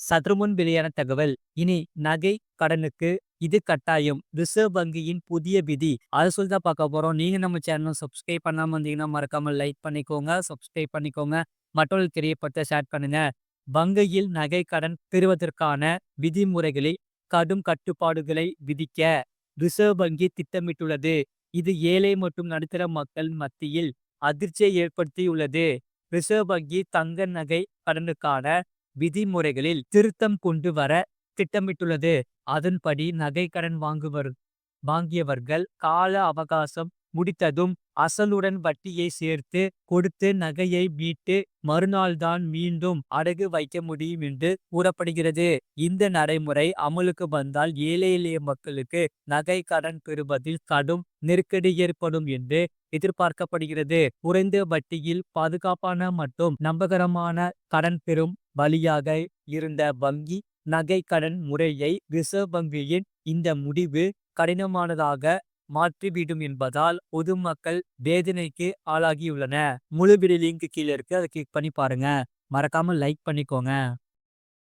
சற்றுமுன் வெளியான தகவல். இனி நகை கடனுக்கு இது கட்டாயம். ரிசர்வ் வங்கியின் புதிய விதி. அதை சொல்லி தான் பார்க்க போறோம். நீங்க நம்ம சேனல் சப்ஸ்கிரைப் பண்ணாம இருந்தீங்கன்னா மறக்காம லைக் பண்ணிக்கோங்க சப்ஸ்கிரைப் பண்ணிக்கோங்க. மற்றவர்கள் தெரியப்பட்ட ஷேர் பண்ணுங்க. வங்கியில் நகை கடன் பெறுவதற்கான விதிமுறைகளில் கடும் கட்டுப்பாடுகளை விதிக்க ரிசர்வ் வங்கி திட்டமிட்டுள்ளது. இது ஏழை மற்றும் நடுத்தர மக்கள் மத்தியில் அதிர்ச்சியை ஏற்படுத்தியுள்ளது. ரிசர்வ் வங்கி தங்க நகை கடனுக்கான விதிமுறைகளில் திருத்தம் கொண்டு வர திட்டமிட்டுள்ளது. அதன்படி நகைக்கடன் கடன் வாங்குவர் வாங்கியவர்கள் கால அவகாசம் முடித்ததும் அசலுடன் வட்டியை சேர்த்து கொடுத்து நகையை மீட்டு மறுநாள்தான் மீண்டும் அடகு வைக்க முடியும் என்று கூறப்படுகிறது. இந்த நடைமுறை அமலுக்கு வந்தால் ஏழை எளிய மக்களுக்கு நகை கடன் பெறுவதில் கடும் நெருக்கடி ஏற்படும் என்று எதிர்பார்க்கப்படுகிறது. குறைந்த வட்டியில் பாதுகாப்பான மற்றும் நம்பகரமான கடன் பெறும் வழியாக இருந்த வங்கி நகை கடன் முறையை ரிசர்வ் வங்கியின் இந்த முடிவு கடினமானதாக மாற்றிவிடும் என்பதால் பொதுமக்கள் வேதனைக்கு ஆளாகியுள்ளன முழு வீடியோ லிங்க் கீழே இருக்கு. அதை கிளிக் பண்ணி பாருங்க. மறக்காம லைக் பண்ணிக்கோங்க.